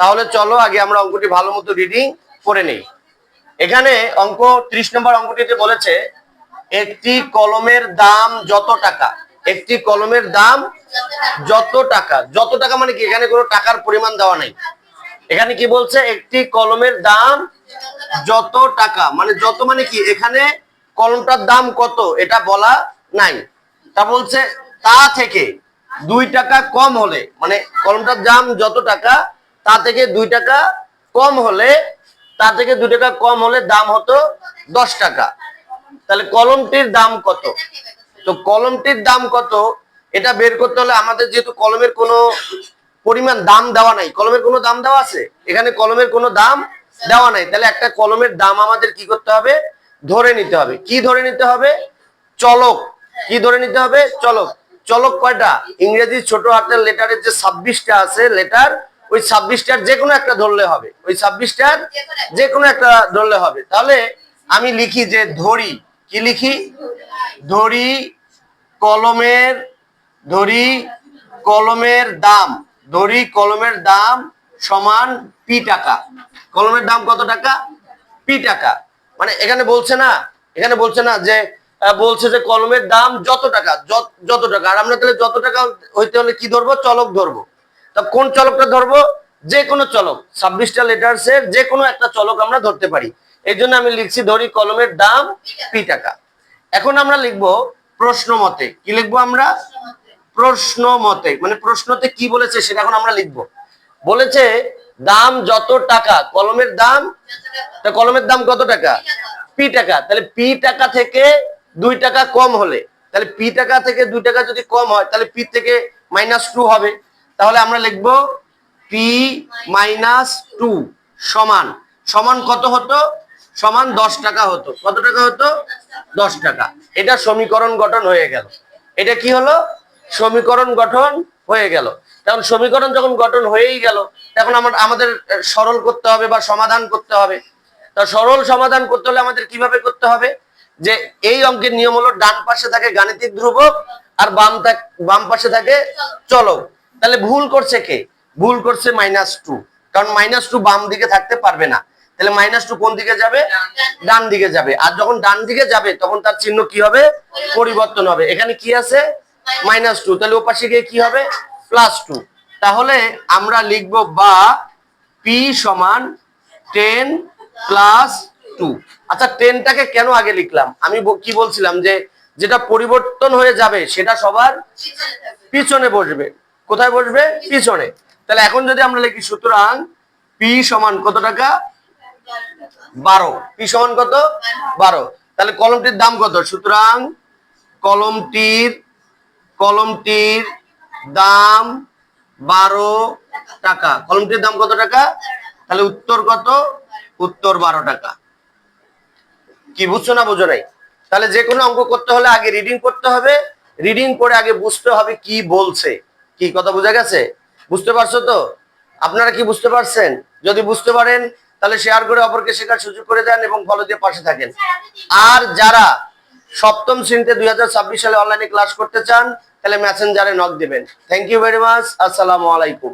তাহলে চলো আগে আমরা অঙ্কটি ভালো মতো রিডিং করে নেই। এখানে অঙ্ক ত্রিশ নম্বর অঙ্কটিতে বলেছে, একটি কলমের দাম যত টাকা, একটি কলমের দাম যত টাকা। যত টাকা মানে কি? এখানে কোনো টাকার পরিমাণ দেওয়া নাই। এখানে কি বলছে? একটি কলমের দাম যত টাকা মানে যত মানে কি? এখানে কলমটার দাম কত? এটা বলা নাই। তা বলছে, তা থেকে দুই টাকা কম হলে মানে কলমটার দাম যত টাকা তা থেকে দুই টাকা কম হলে, তা থেকে দুই টাকা কম হলে দাম হতো দশ টাকা। তাহলে কলমটির দাম কত? তো কলমটির দাম কত? এটা বের করতে হলে আমাদের যেহেতু কলমের কোনো পরিমাণ দাম দেওয়া নাই, কলমের কোনো দাম দেওয়া আছে? এখানে কলমের কোনো দাম দেওয়া নাই। তাহলে একটা কলমের দাম আমাদের কি করতে হবে? ধরে নিতে হবে। কি ধরে নিতে হবে? চলক। কি ধরে নিতে হবে? চলক। চলক কয়টা? ইংরেজি ছোট হাতের লেটারের যে ছাব্বিশটা আছে লেটার ওই ছাব্বিশটার যে কোনো একটা ধরলে হবে। ওই ছাব্বিশটার যে কোনো একটা ধরলে হবে। তাহলে আমি লিখি যে ধরি, কি লিখি? ধরি কলমের ধরি কলমের দাম। ধরি কলমের দাম সমান পি টাকা। কলমের দাম কত টাকা? পি টাকা। মানে এখানে বলছে না, এখানে বলছে না যে বলছে যে কলমের দাম যত টাকা যত- টাকা। আর আমরা তাহলে যত টাকা হইতে হলে কি ধরবো? চলক ধরবো। তা কোন চলকটা ধরবো? যে কোনো চলক, ছাব্বিশটা লেটার্স এর যে কোনো একটা চলক আমরা ধরতে পারি। এই জন্য আমি লিখছি ধরি কলমের দাম পি টাকা। এখন আমরা লিখব প্রশ্ন মতে। কি লিখব আমরা? প্রশ্ন মতে। মানে প্রশ্নতে কি বলেছে সেটা এখন আমরা লিখব। বলেছে, দাম যত টাকা, কলমের দাম? তা কলমের দাম কত টাকা? পি টাকা। তাহলে পি টাকা থেকে দুই টাকা কম হলে, তাহলে পি টাকা থেকে দুই টাকা যদি কম হয়, তাহলে পি থেকে মাইনাস টু হবে। তাহলে আমরা লিখব পি মাইনাস টু সমান। সমান কত হতো? সমান দশ টাকা হতো। কত টাকা হতো? দশ টাকা। এটা সমীকরণ গঠন হয়ে গেল। এটা কি হলো? সমীকরণ গঠন হয়ে গেল। তখন সমীকরণ যখন গঠন হয়েই গেল, তখন আমার, আমাদের সরল করতে হবে বা সমাধান করতে হবে। তা সরল সমাধান করতে হলে আমাদের কীভাবে করতে হবে? যে এই অঙ্কের নিয়ম হলো ডান পাশে থাকে গাণিতিক ধ্রুবক আর বাম বাম পাশে থাকে চলক। তাহলে ভুল করছে কে? ভুল করছে মাইনাস টু কারণ মাইনাস টু বাম দিকে থাকতে পারবে না। তাহলে মাইনাস টু কোন দিকে যাবে? ডান দিকে যাবে। আর যখন ডান দিকে যাবে, তখন তার চিহ্ন কি হবে? পরিবর্তন হবে। এখানে কি আছে? মাইনাস টু তাহলে ও পাশে গিয়ে কি হবে? প্লাস টু তাহলে আমরা লিখব বা পি সমান টেন প্লাস টু আচ্ছা টেনটাকে কেন আগে লিখলাম? আমি কি বলছিলাম যে, যেটা পরিবর্তন হয়ে যাবে, সেটা সবার পিছনে বসবে। কোথায় বসবে? পিছনে। তাহলে এখন যদি আমরা লিখি, সুতরাং পি সমান কত টাকা? বারো। পি সমান কত? বারো। তাহলে কলমটির দাম কত? সুতরাং কলমটির কলমটির দাম বারো টাকা। কলমটির দাম কত টাকা? তাহলে উত্তর কত? উত্তর বারো টাকা। কি বুঝছ না বুঝো নাই? তাহলে যে কোনো অঙ্ক করতে হলে আগে রিডিং করতে হবে। রিডিং করে আগে বুঝতে হবে কি বলছে। কি কথা বোঝা গেছে? বুঝতে পারছ তো? আপনারা কি বুঝতে পারছেন? যদি বুঝতে পারেন, তাহলে শেয়ার করে অপরকে শেখার সুযোগ করে দেন এবং ফলো দিয়ে পাশে থাকেন। আর যারা সপ্তম শ্রেণীতে দুই হাজার ছাব্বিশ সালে অনলাইনে ক্লাস করতে চান, তাহলে মেসেঞ্জারে নক দেবেন। থ্যাংক ইউ ভেরি মাচ আসসালামু আলাইকুম।